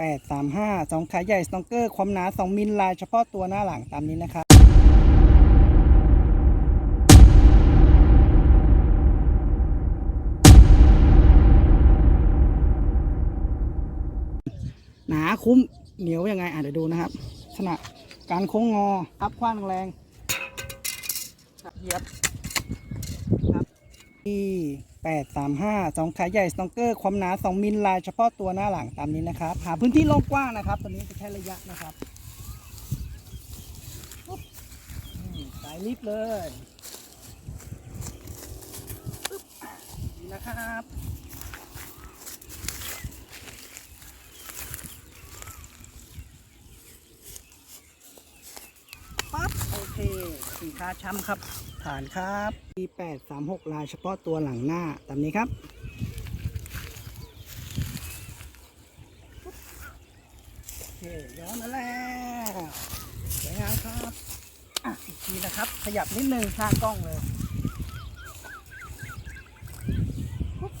835 2 ขาใหญ่สตองเกอร์ ความหนา 2 มิลลายเฉพาะตัวหน้าหลังตามนี้นะครับหนาคุ้มเหนียวยังไงอะเดี๋ยวดูนะครับลักษณะการโค้งงออัพคว้างแรงเหยียบครับที่ แปดสามห้าสองขาใหญ่สตองเกอร์ ความหนาสองมิลลายเฉพาะตัวหน้าหลังตามนี้นะครับ หาพื้นที่โล่งกว้างนะครับ ตัวนี้จะใช้ระยะนะครับปุ๊บสายลิฟต์เลยปึ๊บนี่นะครับปั๊บโอเคสินค้าช้ำครับ ผ่านครับปี8 3 6 ลายเฉพาะตัวหลังหน้าตามนี้ครับโอเคย้อนมาแล้วสวยงามครับอะอีกทีนะครับ ขยับนิดนึงข้างกล้องเลยปุ๊บ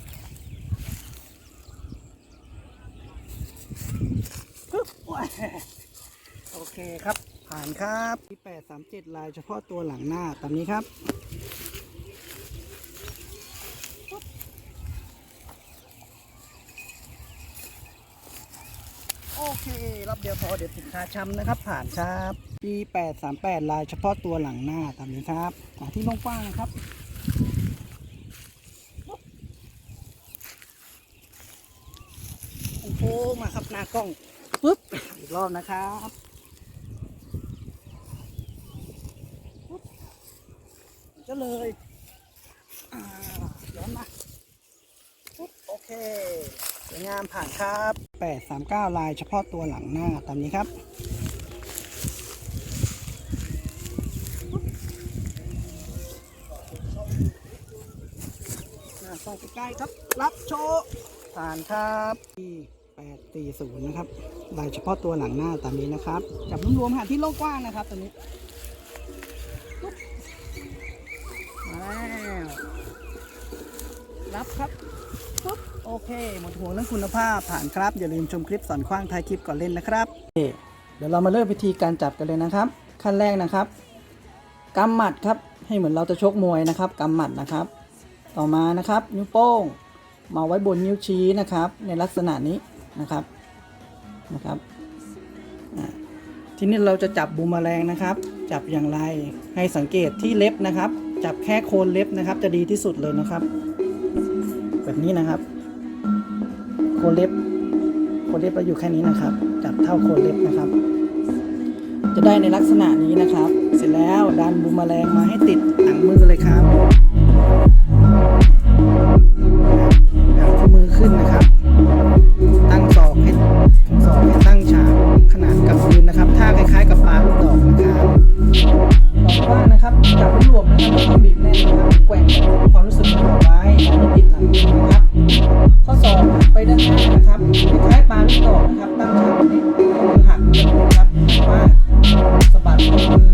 ปุ๊บโอ้ย เคครับ ผ่านครับที่837ลายเฉพาะตัวหลังหน้าตามนี้ครับโอเครอบเดียวพอเดี๋ยวสินค้าช้ำนะครับ ผ่านครับปี838 ลายเฉพาะตัวหลังหน้าตามนี้ครับหาที่ลงกว้างนะครับ โอ้โหมาครับหน้ากล้องปุ๊บ อีกรอบนะครับปุ๊บ ก็เลยย้อนมาปุ๊บโอเคสวยงามผ่านครับ839 ลายเฉพาะตัวหลังหน้าตามนี้ครับหน้าต้องใกล้ครับ รับโชว์ผ่านครับที่840 นะครับ ลายเฉพาะตัวหลังหน้าตามนี้นะครับ จับรวมๆหาที่โล่งกว้างนะครับตัวนี้ รับครับปุ๊บโอเคหมดห่วงเรื่องคุณภาพผ่านครับ อย่าลืมชมคลิปสอนคว้างท้ายคลิปก่อนเล่นนะครับเดี๋ยวเรามาเริ่มวิธีการจับกันเลยนะครับ ขั้นแรกนะครับกำหมัดครับให้เหมือนเราจะชกมวยนะครับกำหมัดนะครับ ต่อมานะครับนิ้วโป้ง มาไว้บนนิ้วชี้นะครับ ในลักษณะนี้นะครับนะครับทีนี้เราจะจับบูมแมลงนะครับ จับอย่างไรให้สังเกตที่เล็บนะครับ จับแค่โคนเล็บนะครับ จะดีที่สุดเลยนะครับ แบบนี้นะครับโคนเล็บโคนเล็บเราอยู่แค่นี้นะครับ จับเท่าโคนเล็บนะครับ จะได้ในลักษณะนี้นะครับ เสร็จแล้วดันบูมแมลงมาให้ติดหลังมือเลยครับ นะครับคล้ายปลาลูกดอกครับตั้งฉากนี้หักนะครับว่าสบัดม